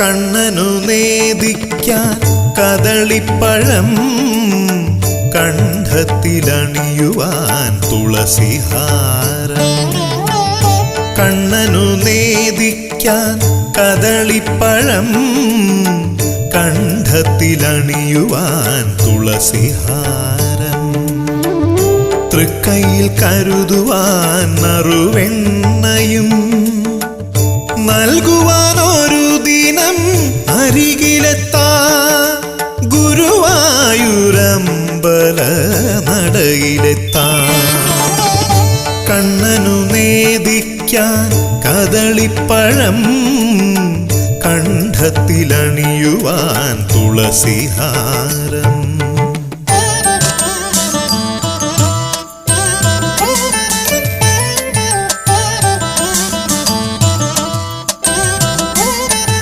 കണ്ണനു നേദിക്കാൻ കദളിപ്പഴം കണ്ഠത്തിലണിയുവാൻ തുളസിഹാരം. കണ്ണനു നേദിക്കാൻ കദളിപ്പഴം കണ്ഠത്തിലണിയുവാൻ തുളസിഹാരം. തൃക്കൈയിൽ കരുതുവാൻ നറുവെണ്ണയും നൽകുവാൻ ഒരു ദിനം അരികിലെത്താ ഗുരുവായൂരമ്പല നടയിലെത്താ. കണ്ണനു നേദിക്കാൻ കദളിപ്പഴം കണ്ഠത്തിലണിയുവാൻ തുളസിഹാരം